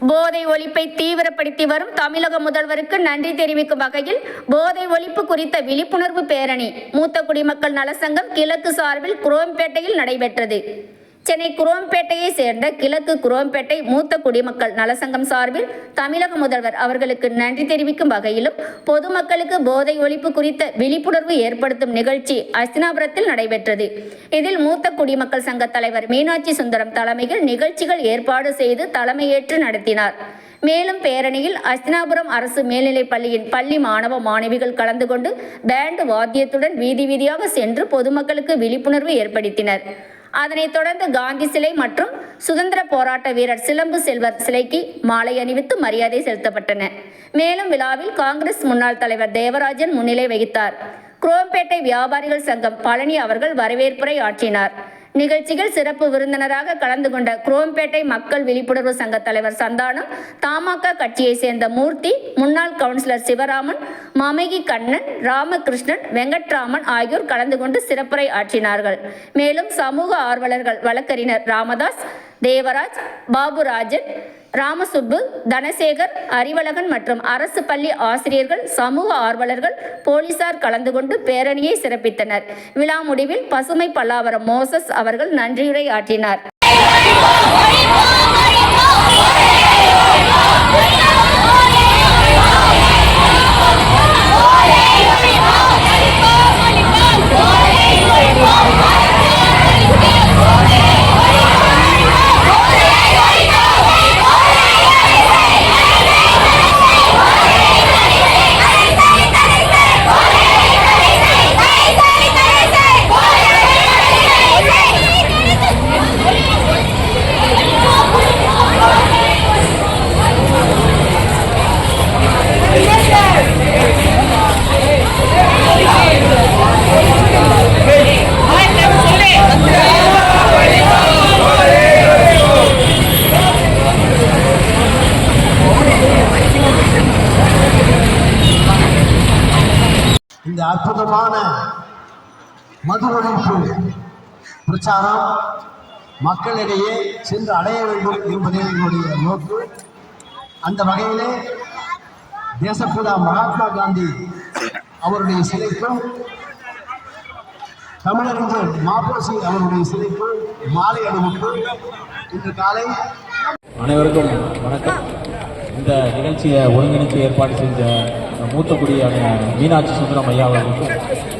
போதை ஒழிப்பை தீவிரப்படுத்தி வரும் தமிழக முதல்வருக்கு நன்றி தெரிவிக்கும் வகையில் போதை ஒழிப்பு குறித்த விழிப்புணர்வு பேரணி மூத்த குடிமக்கள் நலசங்கம் கிழக்கு சார்பில் குரோம்பேட்டையில் நடைபெற்றது. சென்னை குரோம்பேட்டையை சேர்ந்த கிழக்கு குரோம்பேட்டை மூத்த குடிமக்கள் நலசங்கம் சார்பில் தமிழக முதல்வர் அவர்களுக்கு நன்றி தெரிவிக்கும் வகையிலும் பொதுமக்களுக்கு போதை ஒழிப்பு குறித்த விழிப்புணர்வு ஏற்படுத்தும் நிகழ்ச்சி அஸ்தினாபுரத்தில் நடைபெற்றது. இதில் மூத்த குடிமக்கள் சங்க தலைவர் மீனாட்சி சுந்தரம் தலைமையில் நிகழ்ச்சிகள் ஏற்பாடு செய்து தலைமையேற்று நடத்தினார். மேலும் பேரணியில் அஸ்தினாபுரம் அரசு மேல்நிலைப் பள்ளியின் பள்ளி மாணவ மாணவிகள் கலந்து கொண்டு பேண்ட் வாத்தியத்துடன் வீதி வீதியாக சென்று பொதுமக்களுக்கு விழிப்புணர்வு ஏற்படுத்தினர். அதனைத் தொடர்ந்து காந்தி சிலை மற்றும் சுதந்திர போராட்ட வீரர் சிலம்பு செல்வர் சிலைக்கு மாலை அணிவித்து மரியாதை செலுத்தப்பட்டன. மேலும் விழாவில் காங்கிரஸ் முன்னாள் தலைவர் தேவராஜன் முன்னிலை வகித்தார். குரோம்பேட்டை வியாபாரிகள் சங்கம் பழனி அவர்கள் வரவேற்புரை ஆற்றினார். நிகழ்ச்சியில் சிறப்பு விருந்தினராக கலந்து கொண்ட குரோம்பேட்டை மக்கள் விழிப்புணர்வு சங்க தலைவர் சந்தானம் தமாக கட்சியை சேர்ந்த மூர்த்தி முன்னாள் கவுன்சிலர் சிவராமன் மமகி கண்ணன் ராமகிருஷ்ணன் வெங்கட்ராமன் ஆகியோர் கலந்து கொண்டு சிறப்புரை ஆற்றினார்கள். மேலும் சமூக ஆர்வலர்கள் வழக்கறிஞர் ராமதாஸ் தேவராஜ் பாபுராஜன் ராமசுப்பு தனசேகர் அறிவழகன் மற்றும் அரசு பள்ளி ஆசிரியர்கள் சமூக ஆர்வலர்கள் போலீசார் கலந்து கொண்டு பேரணியை சிறப்பித்தனர். விழா முடிவில் பசுமை பல்லாவரம் மோசஸ் அவர்கள் நன்றியுரை ஆற்றினார். இந்த அற்புதமான மது ஒழிப்பு பிரச்சாரம் மக்களிடையே சென்று அடைய வேண்டும் என்பதே எங்களுடைய நோக்கு. அந்த வகையிலே தேசப்பிதா மகாத்மா காந்தி அவருடைய சிலைக்கும் தமிழறிஞர் மாப்போசி அவருடைய சிலைக்கும் மாலை அணிவித்து இன்று காலை அனைவருக்கும் வணக்கம். இந்த நிகழ்ச்சியை ஒருங்கிணைத்து ஏற்பாடு செஞ்ச மூத்த மீனாட்சி சுந்தரம் ஐயா அவர்களுக்கும்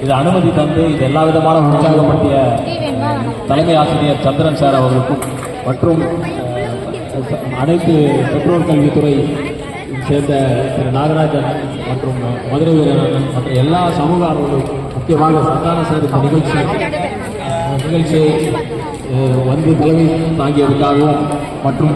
இது அனுமதி தந்து இது எல்லா விதமான உற்சாகப்படுத்திய தலைமை ஆசிரியர் சந்திரன் சார் அவர்களுக்கும் மற்றும் அனைத்து பெற்றோர் கல்வித்துறை சேர்ந்த திரு நாகராஜன் மற்றும் மதுரை வீரன் மற்ற எல்லா சமூக ஆர்வலர்களுக்கும் முக்கியமாக சந்தான சார் இந்த நிகழ்ச்சி நிகழ்ச்சியை வந்து தலைமை தாங்கியதுக்காகவும் மற்றும்